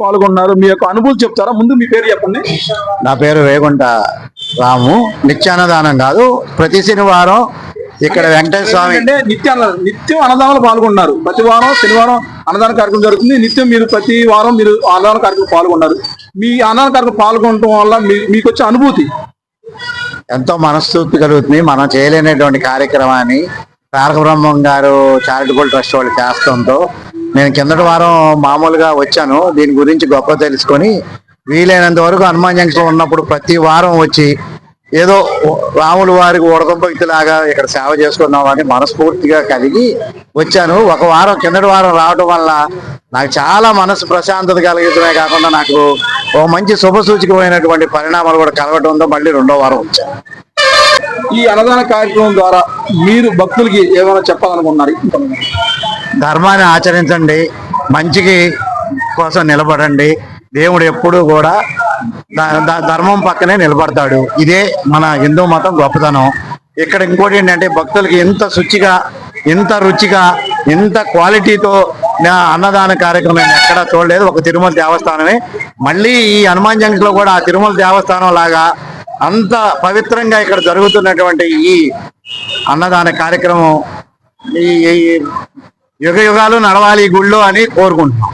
పాల్గొన్నారు. మీ యొక్క అనుభూతి చెప్తారా? ముందు మీ పేరు చెప్పండి. నా పేరు వేగుంట రాము. నిత్యాన్నదానం కాదు ప్రతి శనివారం ఇక్కడ వెంకటేశ్వర స్వామి అంటే నిత్య నిత్యం అన్నదానాలు పాల్గొన్నారు. ప్రతి వారం శనివారం అన్నదాన కార్యక్రమం జరుగుతుంది. నిత్యం మీరు ప్రతి వారం మీరు అన్నదాన కార్యక్రమం పాల్గొన్నారు. మీ అన్నదాన కార్యక్రమం పాల్గొనడం వల్ల మీకు వచ్చే అనుభూతి? ఎంతో మనస్తృప్తి కలుగుతుంది. మనం చేయలేనటువంటి కార్యక్రమాన్ని. తారక బ్రహ్మం గారు చారిటబుల్ ట్రస్ట్ వాళ్ళు చేస్తంతో నేను కిందటి వారం మామూలుగా వచ్చాను. దీని గురించి గొప్ప తెలుసుకొని వీలైనంత వరకు హనుమాన్ జంక్షన్ ఉన్నప్పుడు ప్రతి వారం వచ్చి ఏదో రాముల వారికి ఉడదంపక్తిలాగా ఇక్కడ సేవ చేసుకున్నామని మనస్ఫూర్తిగా కలిగి వచ్చాను. ఒక వారం కిందటి వారం రావడం వల్ల నాకు చాలా మనసు ప్రశాంతత కలిగించడమే కాకుండా నాకు ఓ మంచి శుభసూచకమైనటువంటి పరిణామాలు కూడా కలగటంతో మళ్ళీ రెండో వారం వచ్చాను. ఈ అన్నదాన కార్యక్రమం ద్వారా మీరు భక్తులకి ఏమైనా చెప్పాలనుకున్నారు? ధర్మాన్ని ఆచరించండి మంచికి కోసం నిలబడండి. దేవుడు ఎప్పుడూ కూడా ధర్మం పక్కనే నిలబడతాడు. ఇదే మన హిందూ మతం గొప్పతనం. ఇక్కడ ఇంకోటి ఏంటంటే భక్తులకి ఎంత శుచిగా ఎంత రుచిగా ఎంత క్వాలిటీతో అన్నదాన కార్యక్రమం నేను ఎక్కడా చూడలేదు. ఒక తిరుమల దేవస్థానమే. మళ్ళీ ఈ హనుమాన్ జంక్షన్లో కూడా ఆ తిరుమల దేవస్థానం లాగా అంత పవిత్రంగా ఇక్కడ జరుగుతున్నటువంటి ఈ అన్నదాన కార్యక్రమం ఈ యుగ యుగాలు నడవాలి ఈ గుళ్ళో అని కోరుకుంటున్నాం.